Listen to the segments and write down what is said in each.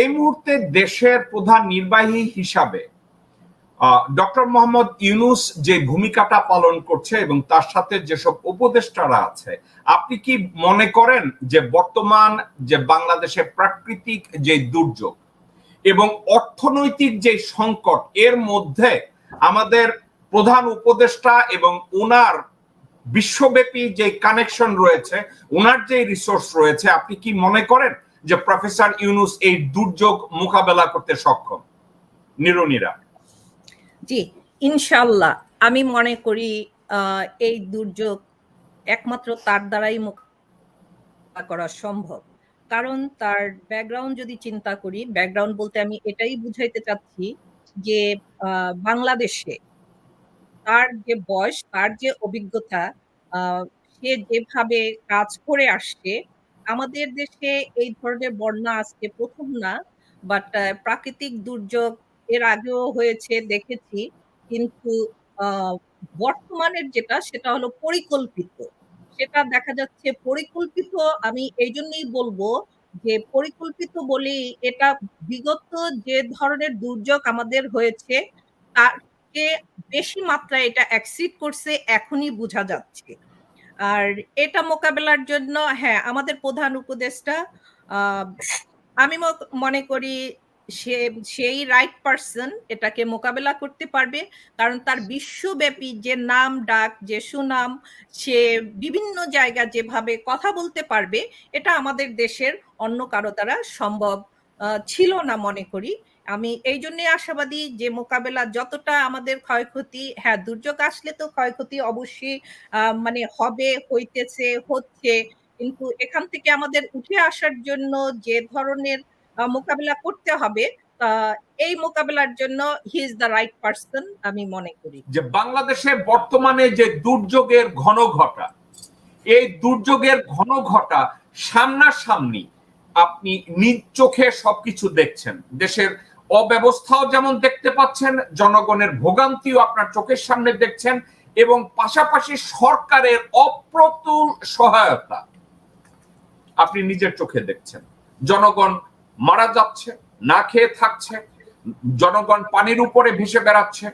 এই মুহূর্তে দেশের প্রধান নির্বাহী হিসাবে ডক্টর মোহাম্মদ ইউনুস যে ভূমিকাটা পালন করছে এবং তার সাথে যেসব উপদেষ্টারা আছে, আপনি কি মনে করেন যে বর্তমান যে বাংলাদেশের প্রাকৃতিক যে দুর্যোগ এবং অর্থনৈতিক যে সংকট, এর মধ্যে আমাদের প্রধান উপদেষ্টা এবং ওনার বিশ্বব্যাপী যে কানেকশন রয়েছে ওনার যে রিসোর্স রয়েছে, আপনি কি মনে করেন যে প্রফেসর ইউনুস এই দুর্যোগ মোকাবেলা করতে সক্ষম। নিরনিরা। জি ইনশাল্লাহ আমি মনে করি এই দুর্যোগ একমাত্র তার দ্বারাই মোকাবেলা করা সম্ভব। কারণ তার ব্যাকগ্রাউন্ড যদি চিন্তা করি, ব্যাকগ্রাউন্ড বলতে আমি এটাই বুঝাইতে চাচ্ছি যে বাংলাদেশে তার যে বয়স, তার যে অভিজ্ঞতা সে যেভাবে কাজ করে আসছে আমাদের দেশে এই ধরনের বন্যা আজকে প্রথম না বাট প্রাকৃতিক দুর্যোগ এর আগেও হয়েছে, দেখেছি। কিন্তু বর্তমানের যেটা, সেটা হলো পরিকল্পিত। সেটা দেখা যাচ্ছে পরিকল্পিত, আমি এই জন্যই বলব যে পরিকল্পিত বলেই এটা বিগত যে ধরনের দুর্যোগ আমাদের হয়েছে তারকে বেশি মাত্রায় এটা অ্যাক্সিড করছে, এখনই বোঝা যাচ্ছে। আর এটা মোকাবেলার জন্য হ্যাঁ আমাদের প্রধান উপদেষ্টা আমি মনে করি সে, সেই রাইট পারসন এটাকে মোকাবেলা করতে পারবে, কারণ তার বিশ্বব্যাপী যে নাম, ডাক, যে সুনাম, সে বিভিন্ন জায়গা যেভাবে কথা বলতে পারবে, এটা আমাদের দেশের অন্য কারও দ্বারা সম্ভব ছিল না মনে করি। আমি এই জন্যই আশাবাদী যে মোকাবেলা যতটা আমাদের ক্ষয়ক্ষতি হ্যাঁ দুর্যোগ আসলে তো ক্ষয়ক্ষতি অবশ্যই মানে হবে, হইতেছে, হচ্ছে। কিন্তু এখান থেকে আমাদের উঠে আসার জন্য যে ধরনের মোকাবেলা করতে হবে এই মোকাবেলার জন্য he is the right person আমি মনে করি। যে বাংলাদেশে বর্তমানে যে দুর্যোগের ঘন ঘটা এই দুর্যোগের ঘন ঘটা সামনাসামনি আপনি নিজ চোখে সবকিছু দেখছেন। দেশের অব্যবস্থাও যেমন দেখতে পাচ্ছেন, জনগণের ভোগান্তিও আপনার চোখের সামনে দেখছেন এবং পাশাপাশি সরকারের অপ্রতুল সহায়তা আপনি নিজের চোখে দেখছেন। জনগণ মারা যাচ্ছে, না খেয়ে থাকছে, জনগণ পানির উপরে ভেসে বেড়াচ্ছে,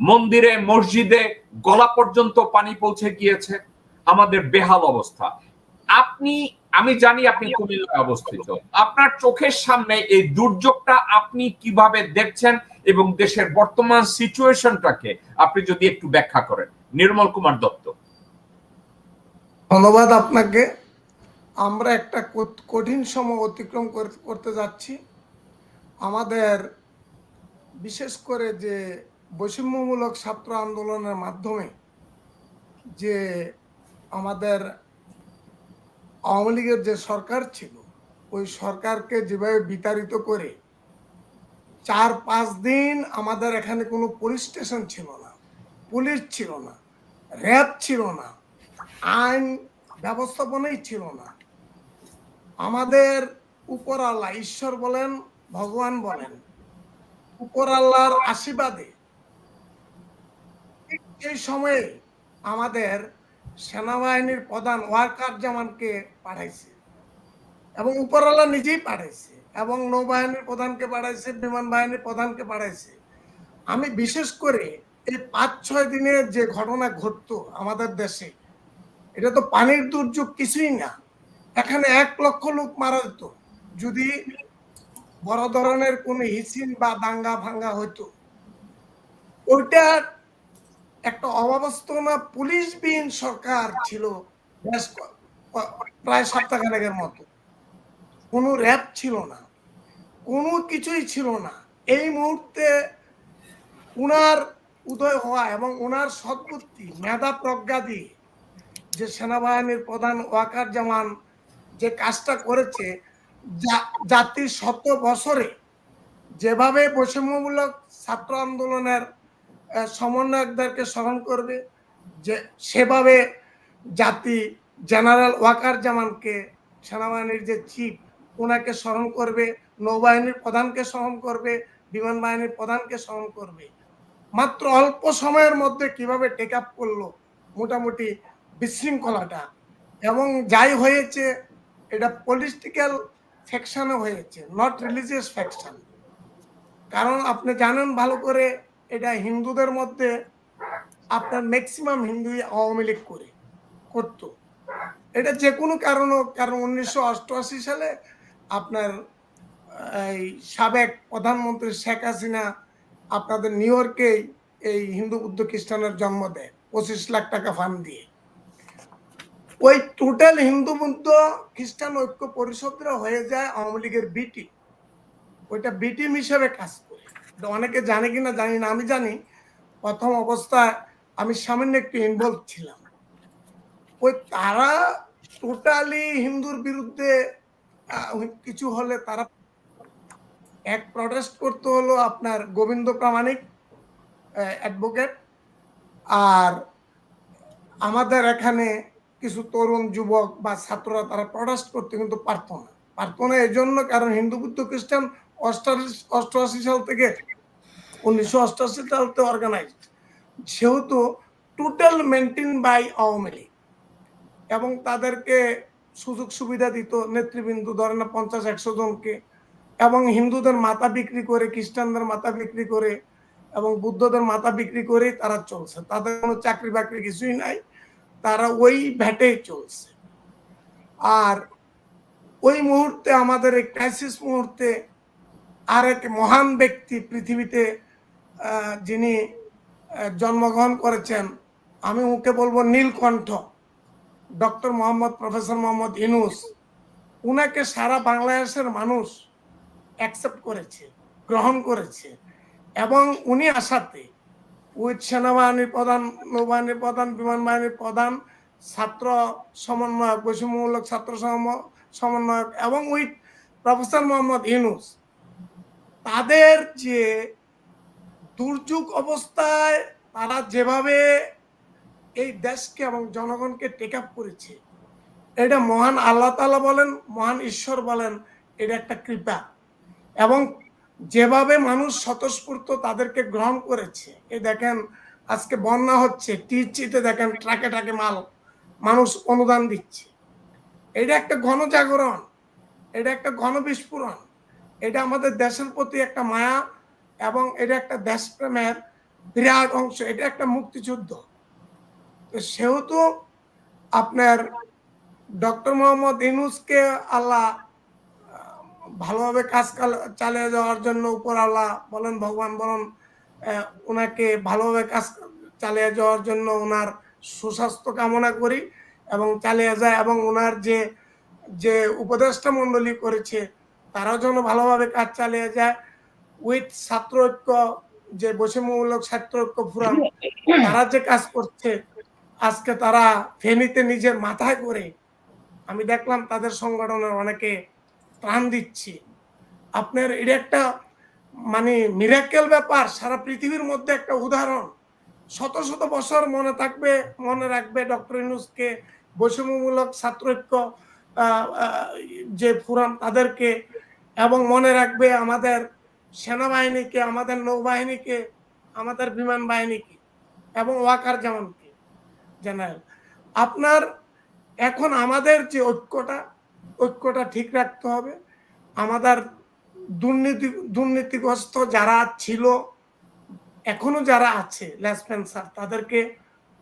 মন্দিরে, মসজিদে গলা পর্যন্ত পানি পৌঁছে গিয়েছে। আমাদের বেহাল অবস্থা। আপনি আমি জানি আপনি কুমিল্লায় অবস্থিত। আপনার চোখের সামনে এই দুর্যোগটা আপনি কীভাবে দেখছেন এবং দেশের বর্তমান সিচুয়েশনটাকে আপনি যদি একটু ব্যাখ্যা করেন। নির্মল কুমার দত্ত। ধন্যবাদ আপনাকে। আমরা একটা কঠিন সময় অতিক্রম করতে যাচ্ছি। আমাদের বিশেষ করে যে বৈষম্যমূলক ছাত্র আন্দোলনের মাধ্যমে যে আমাদের আওয়ামী লীগের যে সরকার ছিল, ওই সরকারকে যেভাবে বিতাড়িত করে চার, পাঁচ দিন আমাদের এখানে কোনো পুলিশ স্টেশন ছিল না, পুলিশ ছিল না, র্যাব ছিল না, আইন ব্যবস্থাপনাই ছিল না। আমাদের উপর আল্লাহ ঈশ্বর বলেন, ভগবান বলেন উপর আল্লাহর আশীর্বাদে এই সময়ে আমাদের সেনাবাহিনীর প্রধান ওয়ার্কার জামানকে পাঠাইছে এবং উপরওয়ালা নিজেই পাঠাইছে এবং নৌবাহিনীর প্রধানকে পাঠাইছে, বিমান বাহিনীর প্রধানকে পাঠাইছে। আমি বিশেষ করে এই পাঁচ, ছয় দিনের যে ঘটনা ঘটতো আমাদের দেশে, এটা তো পানির দুর্যোগ কিছুই না। এখানে এক লক্ষ লোক মারা যেত। যদি বড় ধরনের কোন হিসিন বা দাঙ্গা ভাঙ্গা হইতো ওইটা একটা অবাবস্থনা পুলিশবিহীন সরকার ছিল প্রায় সপ্তাহখানেকের মতো। কোনো র্যাব ছিল না, কোনো কিছুই ছিল না। এই মুহূর্তে উনার উদয় হওয়া এবং ওনার সদ্বুদ্ধি, মেধা প্রজ্ঞা দিয়ে যে সেনাবাহিনীর প্রধান ওয়াকার জামান যে কাজটা করেছে জাতির শত বছরে যেভাবে বৈষম্যমূলক ছাত্র আন্দোলনের সমন্বয়কদেরকে স্মরণ করবে যে সেভাবে জাতি জেনারেল ওয়াকার জামানকে সেনাবাহিনীর যে চিফ ওনাকে স্মরণ করবে, নৌবাহিনীর প্রধানকে স্মরণ করবে, বিমান বাহিনীর প্রধানকে স্মরণ করবে। মাত্র অল্প সময়ের মধ্যে কীভাবে টেক আপ করল মোটামুটি বিশৃঙ্খলাটা। এবং যাই হয়েছে, এটা পলিটিক্যাল ফ্যাকশানও হয়েছে নট রিলিজিয়াস ফ্যাকশন কারণ আপনি জানেন ভালো করে এটা হিন্দুদের মধ্যে আপনার ম্যাক্সিমাম হিন্দুই আওয়ামী লীগ করে, করতো। এটা যে কোনো কারণ হোক, কারণ উনিশশো অষ্টআশি সালে আপনার এই সাবেক প্রধানমন্ত্রী শেখ হাসিনা আপনাদের নিউ ইয়র্কে এই হিন্দু বুদ্ধ খ্রিস্টানের জন্ম দেয়, পঁচিশ লাখ টাকা ফান্ড দিয়ে। ওই টোটাল হিন্দু বুদ্ধ খ্রিস্টান ঐক্য পরিষদরা হয়ে যায় আওয়ামী লীগের বিটি ওইটা বিটিম হিসেবে কাজ করে। অনেকে জানে কিনা জানি না, আমি জানি। প্রথম অবস্থায় আমি সামান্য একটু ইনভলভ ছিলাম। ওই তারা টোটালি হিন্দুর বিরুদ্ধে কিছু হলে তারা এক প্রটেস্ট করতে হলো আপনার গোবিন্দ প্রামাণিক অ্যাডভোকেট আর আমাদের এখানে কিছু তরুণ যুবক বা ছাত্ররা তারা প্রটেস্ট করতে কিন্তু পারতো না। পারতো না এই জন্য কারণ হিন্দু বুদ্ধ খ্রিস্টান অষ্টআশি সাল থেকে উনিশশো অষ্টআশি সাল থেকে অর্গানাইজড সেহেতু total maintain by Awami League. এবং তাদেরকে সুযোগ সুবিধা দিত নেতৃবৃন্দ ধরে না পঞ্চাশ একশো জনকে। এবং হিন্দুদের মাথা বিক্রি করে, খ্রিস্টানদের মাথা বিক্রি করে এবং বুদ্ধদের মাথা বিক্রি করেই তারা চলছে। তাদের কোনো চাকরি বাকরি কিছুই নাই। তারা ওই ভ্যাটেই চলছে। আর ওই মুহূর্তে আমাদের এই ক্রাইসিস মুহূর্তে আর এক মহান ব্যক্তি পৃথিবীতে যিনি জন্মগ্রহণ করেছেন, আমি ওকে বলব নীলকণ্ঠ। ডক্টর মোহাম্মদ, প্রফেসর মোহাম্মদ ইনুস উনাকে সারা বাংলাদেশের মানুষ অ্যাকসেপ্ট করেছে, গ্রহণ করেছে এবং উনি আসাতে উইথ সেনাবাহিনীর প্রধান, নৌবাহিনীর প্রধান, বিমান বাহিনীর প্রধান, ছাত্র সমন্বয়ক, বৈষম্যমূলক ছাত্র সম- সমন্বয়ক এবং উইথ প্রফেসর মোহাম্মদ ইউনুস। তাদের যে দুর্যোগ অবস্থায় তারা যেভাবে এই দেশকে এবং জনগণকে টেক আপ করেছে, এটা মহান আল্লাহ তালা বলেন, মহান ঈশ্বর বলেন, এটা একটা কৃপা। এবং যেভাবে মানুষ স্বতঃস্ফূর্ত তাদেরকে গ্রহণ করেছে এই দেখেন আজকে বন্যা হচ্ছে টিচিতে দেখেন ট্রাকে ট্রাকে মাল, মানুষ অনুদান দিচ্ছে। এটা একটা গণজাগরণ এটা একটা গণবিস্ফোরণ এটা আমাদের দেশের প্রতি একটা মায়া এবং এটা একটা দেশপ্রেমের বিরাট অংশ, এটা একটা মুক্তিযুদ্ধ। তো সেহেতু আপনার ডক্টর মোহাম্মদ ইনুসকে আল্লাহ ভালোভাবে কাজ চালিয়ে যাওয়ার জন্য উপর আল্লাহ বলেন, ভগবান বলেন ওনাকে ভালোভাবে কাজ চালিয়ে যাওয়ার জন্য ওনার সুস্বাস্থ্য কামনা করি এবং চালিয়ে যায় এবং ওনার যে যে উপদেষ্টা মণ্ডলী করেছে তারাও যেন ভালোভাবে কাজ চালিয়ে যায় উইথ ছাত্র ঐক্য যে বৈষম্যমূলক ছাত্র ঐক্য ফোরাম তারা যে কাজ করছে আজকে তারা ফেনীতে নিজের মাথায় করে আমি দেখলাম তাদের সংগঠনের অনেকে ত্রাণ দিচ্ছে। আপনার এটা একটা মানে মিরাক্কেল ব্যাপার সারা পৃথিবীর মধ্যে একটা উদাহরণ। শত শত বছর মনে থাকবে মনে রাখবে ডক্টর ইনুসকে বৈষম্যমূলক আহ, আহ, যে ফোরাম তাদেরকে এবং মনে রাখবে আমাদের সেনাবাহিনীকে, আমাদের নৌবাহিনীকে, আমাদের বিমান বাহিনীকে এবং ওয়াকার জামানকে জেনারেল। আপনার এখন আমাদের যে ঐক্যটা ঐক্যটা ঠিক রাখতে হবে। আমাদের দুর্নীতি, দুর্নীতিগ্রস্ত যারা ছিল, এখনও যারা আছে লেসপেন্সার তাদেরকে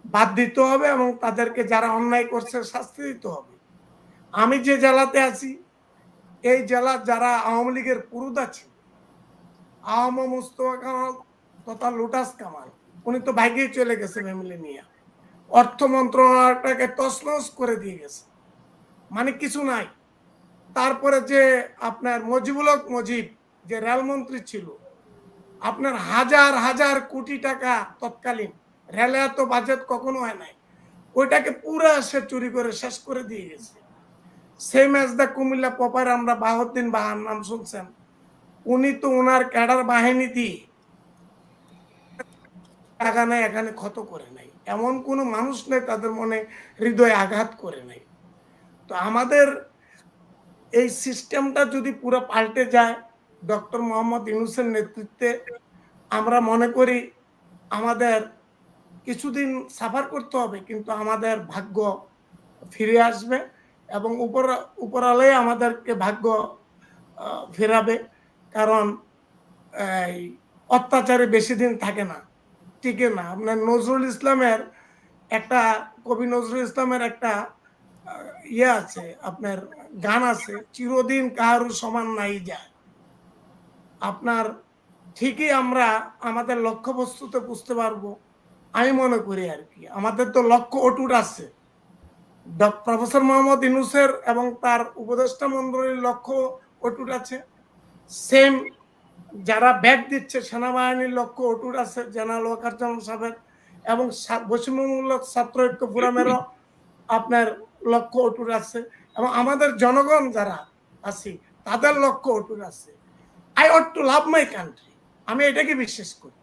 বাদ দিতে হবে এবং তাদেরকে যারা অন্যায় করছে, শাস্তি দিতে হবে। আমি যে জেলাতে আছি, এই জেলা যারা আওয়ামী লীগের পুরুদা আছে, আওয়াম মুস্তফা কামাল তথা লুটাস কামাল, উনি তো ভাগ্যেই চলে গেছে ফ্যামিলি নিয়ে অর্থ মন্ত্রণালয়টাকে তছনছ করে দিয়ে গেছে। মানে কিছু নাই। তারপরে যে আপনার মজিবুল হক মজিব, যে রেলমন্ত্রী ছিল, আপনার হাজার হাজার কোটি টাকা তৎকালীন, রেলে এত বাজেট কখনো হয় নাই। ওইটাকে পুরা সে চুরি করে শেষ করে দিয়ে গেছে। সেম অ্যাজ দ্য কুমিল্লা পপার আমরা বাহদ্দিন বাহার নাম শুনছেন। উনি তো ওনার ক্যাডার বাহিনী দিয়ে টাকা নেই, এখানে ক্ষত করে নাই। এমন কোনো মানুষ নেই তাদের মনে হৃদয়ে আঘাত করে নাই। তো আমাদের এই সিস্টেমটা যদি পুরো পাল্টে যায়, ডক্টর মোহাম্মদ ইউনুসের নেতৃত্বে আমরা মনে করি আমাদের কিছুদিন সাফার করতে হবে, কিন্তু আমাদের ভাগ্য ফিরে আসবে। এবং উপর, উপরালে আমাদেরকে ভাগ্য ফেরাবে। কারণ, এই অত্যাচারে বেশি দিন থাকে না, টিকে না। আপনার নজরুল ইসলামের একটা, কবি নজরুল ইসলামের একটা ইয়ে আছে, আপনার গান আছে, চিরদিন কাহারু সমান নাই যায়। আপনার ঠিকই আমরা আমাদের লক্ষ্যবস্তুতে বুঝতে পারব, আমি মনে করি আর কি। আমাদের তো লক্ষ্য অটুট আছে। প্রফেসর মোহাম্মদ ইনুসের এবং তার উপদেষ্টা মন্ডলীর লক্ষ্য অটুট আছে। সেম যারা ব্যাগ দিচ্ছে, সেনাবাহিনীর লক্ষ্য অটুট আছে, জেনারেল ওয়াকার জামান সাহেবের এবং বৈষম্যমূলক ছাত্র ঐক্য ফোরামেরও আপনার লক্ষ্য অটুট আছে এবং আমাদের জনগণ যারা আছি, তাদের লক্ষ্য অটুট আছে। I ought to love my country আমি এটাকে বিশ্বাস করি।